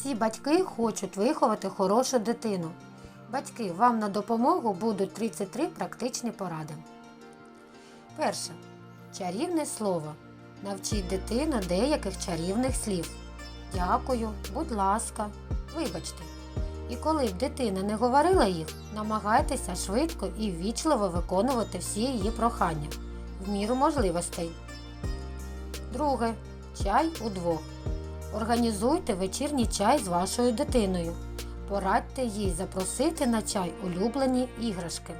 Всі батьки хочуть виховати хорошу дитину. Батьки, вам на допомогу будуть 33 практичні поради. Перше. Чарівне слово. Навчіть дитину деяких чарівних слів. Дякую, будь ласка, вибачте. І коли б дитина не говорила їх, намагайтеся швидко і ввічливо виконувати всі її прохання в міру можливостей. Друге. Чай удвох. Організуйте вечірній чай з вашою дитиною. Порадьте їй запросити на чай улюблені іграшки.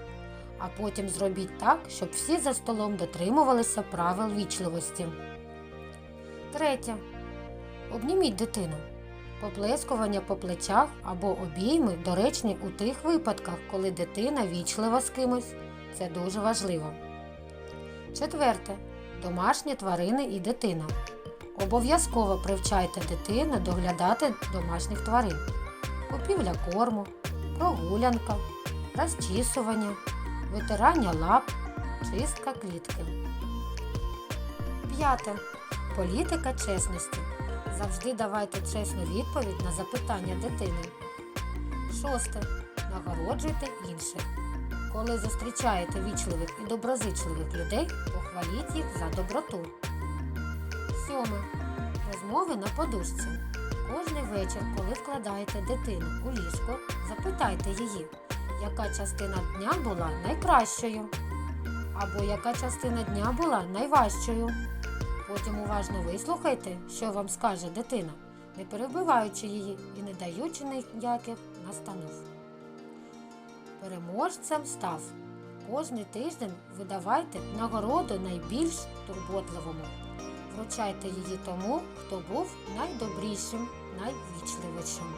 А потім зробіть так, щоб всі за столом дотримувалися правил вічливості. Третє. Обніміть дитину. Поплескування по плечах або обійми доречні у тих випадках, коли дитина вічлива з кимось. Це дуже важливо. Четверте. Домашні тварини і дитина. Обов'язково привчайте дитину доглядати домашніх тварин. Купівля корму, прогулянка, розчісування, витирання лап, чистка клітки. П'яте. Політика чесності. Завжди давайте чесну відповідь на запитання дитини. Шосте. Нагороджуйте інших. Коли зустрічаєте вічливих і доброзичливих людей, похваліть їх за доброту. Сьоме. Розмови на подушці. Кожний вечір, коли вкладаєте дитину у ліжко, запитайте її, яка частина дня була найкращою, або яка частина дня була найважчою. Потім уважно вислухайте, що вам скаже дитина, не перебиваючи її і не даючи ніяких настанов. Переможцем став. Кожний тиждень видавайте нагороду найбільш турботливому. Вручайте її тому, хто був найдобрішим, найвічливішим.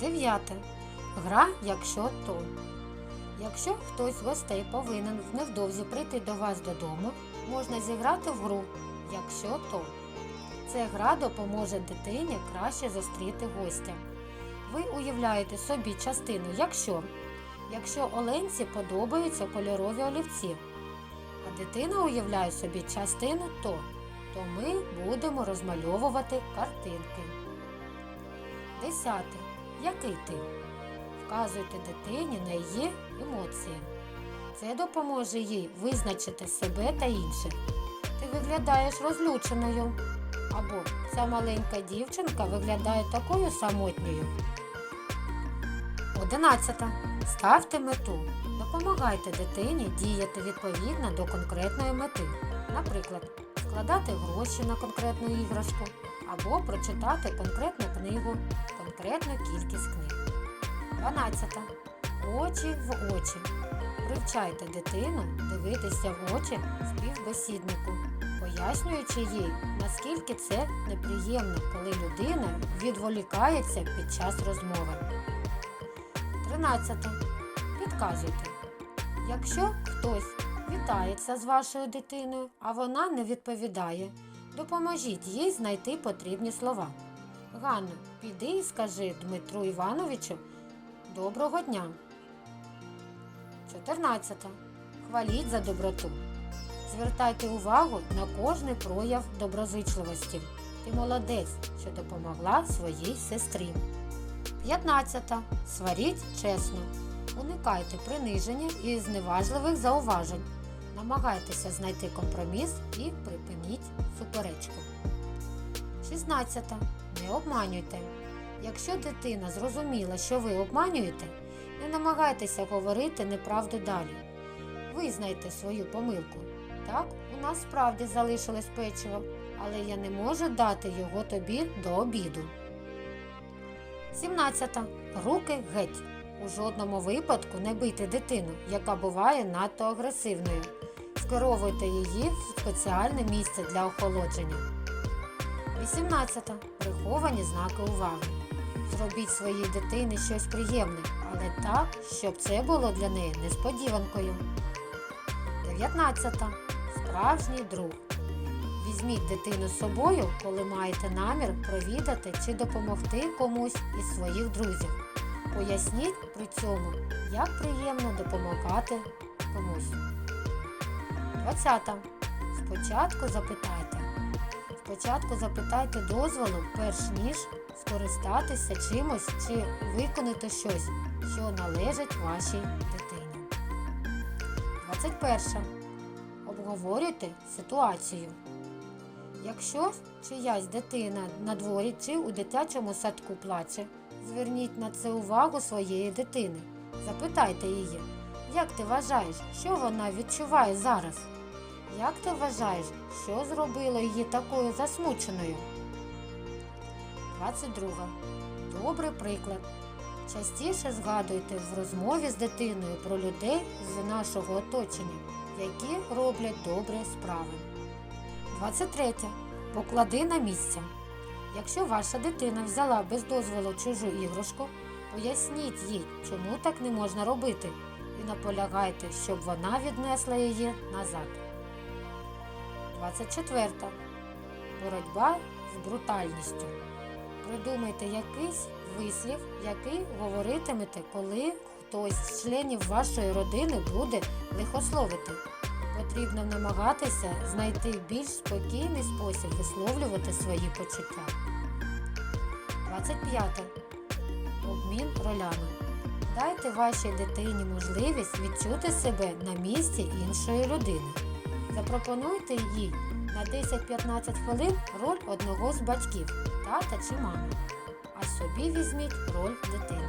Дев'яте. Гра, якщо то. Якщо хтось з гостей повинен невдовзі прийти до вас додому, можна зіграти в гру Якщо то. Ця гра допоможе дитині краще зустріти гостя. Ви уявляєте собі частину якщо. Якщо Оленці подобаються кольорові олівці, а дитина уявляє собі частину то, то ми будемо розмальовувати картинки. Десяте. Який ти? Вказуйте дитині на її емоції. Це допоможе їй визначити себе та інших. Ти виглядаєш розлюченою. Або ця маленька дівчинка виглядає такою самотньою. Одинадцята. Ставте мету. Допомагайте дитині діяти відповідно до конкретної мети. Наприклад, складати гроші на конкретну іграшку або прочитати конкретну книгу, конкретну кількість книг. 12. Очі в очі. Привчайте дитину дивитися в очі співбесіднику, пояснюючи їй, наскільки це неприємно, коли людина відволікається під час розмови. 13. Підказуйте. Якщо хтось вітається з вашою дитиною, а вона не відповідає, допоможіть їй знайти потрібні слова. Ганно, піди і скажи Дмитру Івановичу доброго дня. 14. Хваліть за доброту. Звертайте увагу на кожний прояв доброзичливості. Ти молодець, що допомогла своїй сестрі. 15. Сваріть чесно. Уникайте приниження і зневажливих зауважень. Намагайтеся знайти компроміс і припиніть суперечку. 16. Не обманюйте. Якщо дитина зрозуміла, що ви обманюєте, не намагайтеся говорити неправду далі. Визнайте свою помилку. Так, у нас справді залишилось печиво, але я не можу дати його тобі до обіду. 17. Руки геть. У жодному випадку не бийте дитину, яка буває надто агресивною. Скеровуйте її в спеціальне місце для охолодження. 18. Приховані знаки уваги. Зробіть своїй дитині щось приємне, але так, щоб це було для неї несподіванкою. 19. Справжній друг. Візьміть дитину з собою, коли маєте намір провідати чи допомогти комусь із своїх друзів. Поясніть при цьому, як приємно допомагати комусь. 20. Спочатку запитайте. Спочатку запитайте дозволу, перш ніж скористатися чимось чи виконати щось, що належить вашій дитині. 21. Обговорюйте ситуацію. Якщо чиясь дитина на дворі чи у дитячому садку плаче, зверніть на це увагу своєї дитини. Запитайте її, як ти вважаєш, що вона відчуває зараз? Як ти вважаєш, що зробило її такою засмученою? 22. Добрий приклад. Частіше згадуйте в розмові з дитиною про людей з нашого оточення, які роблять добрі справи. 23. Поклади на місце. Якщо ваша дитина взяла без дозволу чужу іграшку, поясніть їй, чому так не можна робити, і наполягайте, щоб вона віднесла її назад. 24. Боротьба з брутальністю. Придумайте якийсь вислів, який говоритимете, коли хтось з членів вашої родини буде лихословити. Потрібно намагатися знайти більш спокійний спосіб висловлювати свої почуття. 25. Обмін ролями. Дайте вашій дитині можливість відчути себе на місці іншої людини. Запропонуйте їй на 10-15 хвилин роль одного з батьків, тата чи мами, а собі візьміть роль дитини.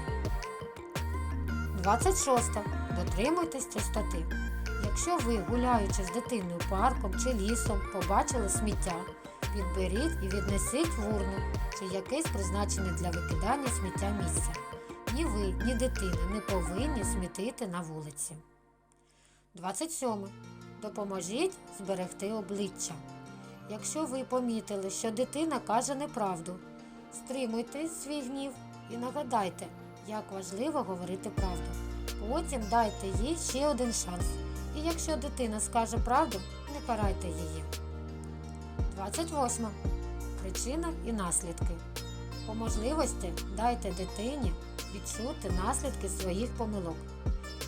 26. Дотримуйтесь чистоти. Якщо ви, гуляючи з дитиною парком чи лісом, побачили сміття, підберіть і віднесіть в урну чи якесь призначене для викидання сміття місце. Ні ви, ні дитина не повинні смітити на вулиці. 27. Допоможіть зберегти обличчя. Якщо ви помітили, що дитина каже неправду, стримуйте свій гнів і нагадайте, як важливо говорити правду. Потім дайте їй ще один шанс. І якщо дитина скаже правду, не карайте її. 28. Причина і наслідки. По можливості дайте дитині відчути наслідки своїх помилок.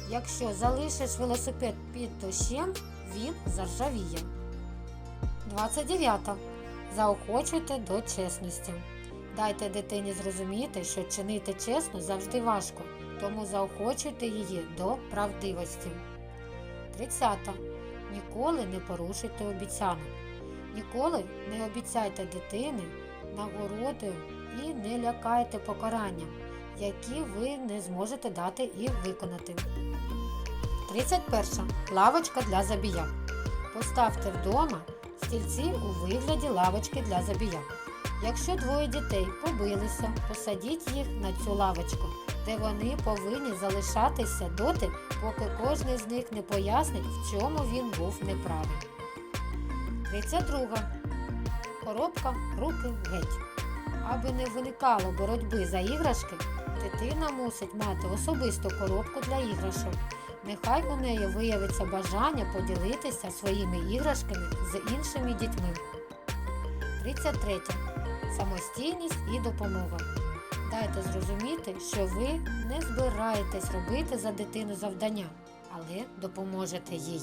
Якщо залишиш велосипед під дощем, він заржавіє. 29. Заохочуйте до чесності. Дайте дитині зрозуміти, що чинити чесно завжди важко, тому заохочуйте її до правдивості. 30. Ніколи не порушуйте обіцянок. Ніколи не обіцяйте дитини нагороди і не лякайте покаранням, які ви не зможете дати і виконати. 31. Лавочка для забіяк. Поставте вдома стільці у вигляді лавочки для забіяк. Якщо двоє дітей побилися, посадіть їх на цю лавочку, де вони повинні залишатися доти, поки кожен з них не пояснить, в чому він був неправий. 32. Коробка руки геть. Аби не виникало боротьби за іграшки, дитина мусить мати особисту коробку для іграшок. Нехай у неї виявиться бажання поділитися своїми іграшками з іншими дітьми. 33. Самостійність і допомога. Дайте зрозуміти, що ви не збираєтесь робити за дитину завдання, але допоможете їй.